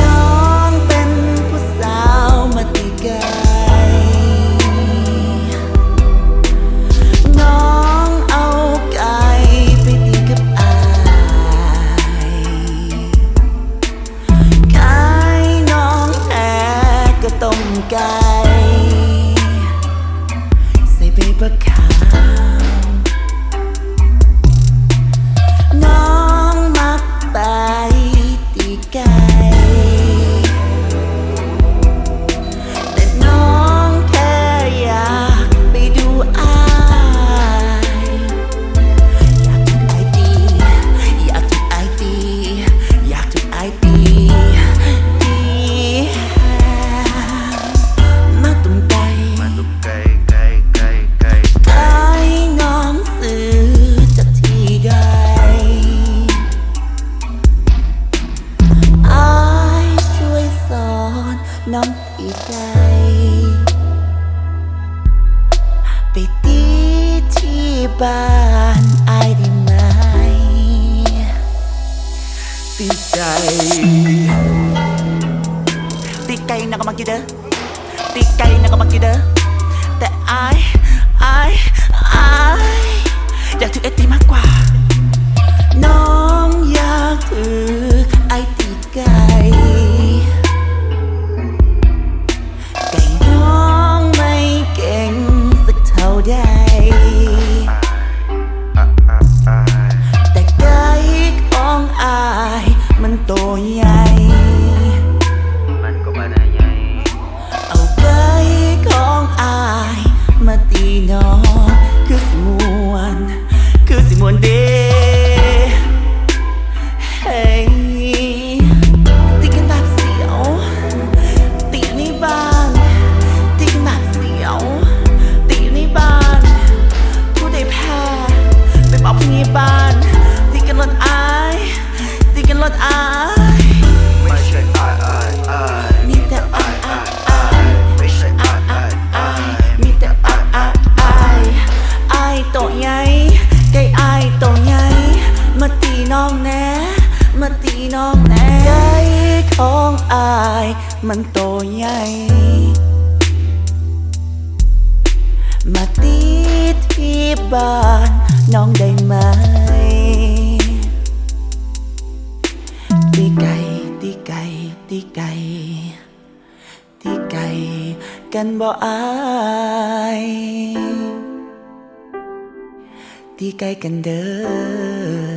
น้องเป็นผู้สาวมาติไกน้องเอาไก่ไปตีกับอายไก่น้องแท้กต้มไก่ใส่ใบบักขามน้องมัไปตีไก่ น้องตีไกไปตีที่บ้านอายได้ไห ใหญ่ มันก็บ่ได้ใหญ่ เอาไก่ของอายมาตีน้องคือสิมวน คือสิมวนเด้เฮ้ยตีกันแบบเสียวตีในบ้านตีกันแบบเสียวตีในบ้านผู้ใดแพ้ไปบอกพยาบาลตีกันรถอายตีกันรถอาย อายมันโตใหญ่ มาตีที่บ้านน้องได้ไหม ตีไก่ ตีไก่ ตีไก่ ตีไก่ กันบ่อาย ตีไก่กันเด้อ